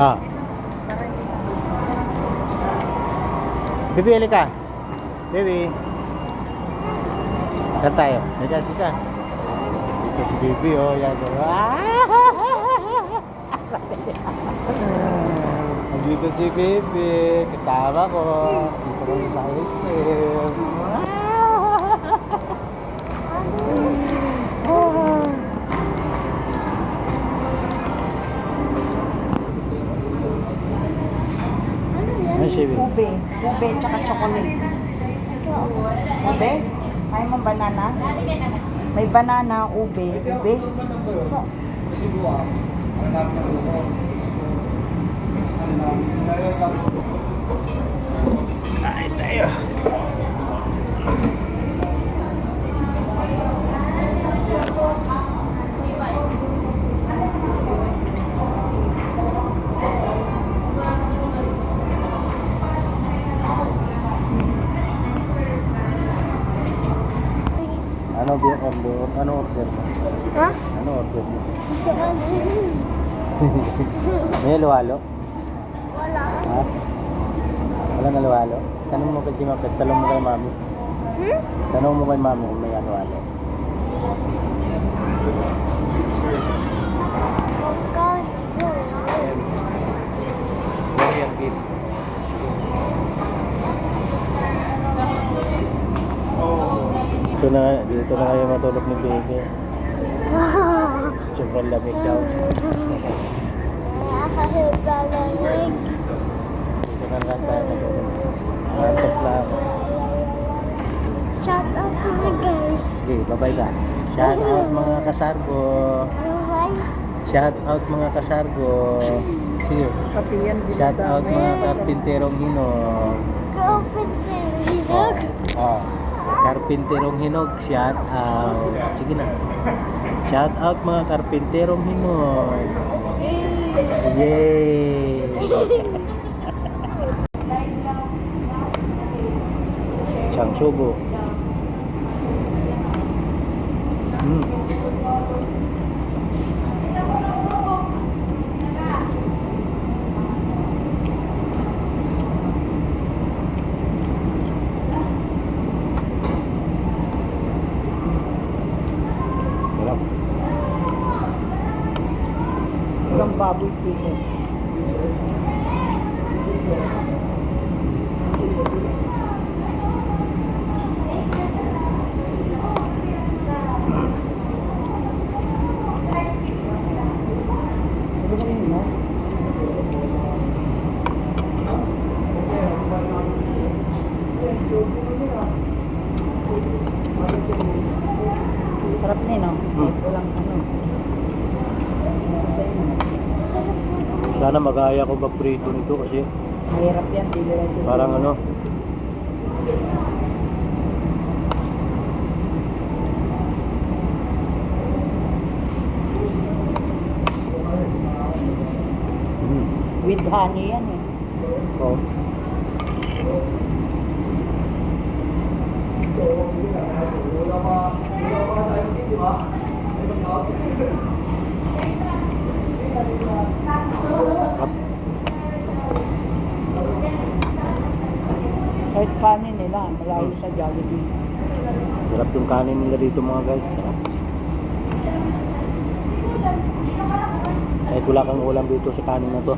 Ah. Bibi, halika. Bibi. Saan tayo? Halika, halika. Dito si Bibi, oh. Yan. Ah! Dito si Bibi. Kasama ko. Dito kami sa SM. Bibi? Ube. Ube tsaka chocolate. Ube? Ayaw mo banana? May banana, ube. Ube? Kain Ano ba order? Ano order mo? Ha? Ano order mo? May halo-halo? Wala. Ha? Wala na halo-halo? Tanong mo kay Jimapet, tanong mo kay mami. Hmm? Tanong mo kay mami kung may halo-halo. Magkano? Dito na, dito na kayo matulog ni Baby. Sobrang lamig daw. Nakakagalamig. Dito na lang tayo matulog. Nantok lang. Shout out mga guys. Sige, babay ka. Shout out mga kasargo. Bye. Shout out mga kasargo. Sige. Pati yan, Shout out mga karpinterong hinog. Kapit Oh, oh. Karpinterong hinog, shout out. Sige na. Shout out mga karpinterong hinog. Yay! Isang subo. Hmm. Sarap. Walang baboy dito. Sarap yun, no? Hmm. Walang ano. Kasi yun, Sana magaya ko magprito nito kasi Mahirap yan, di lang susunod. parang ano. Hmm. With honey yan eh. Oh. Up. Kahit kanin nila, malayo sa Jollibee. Sarap yung kanin nila dito mga guys. Sarap. Kahit wala kang ulam dito sa kanin na to.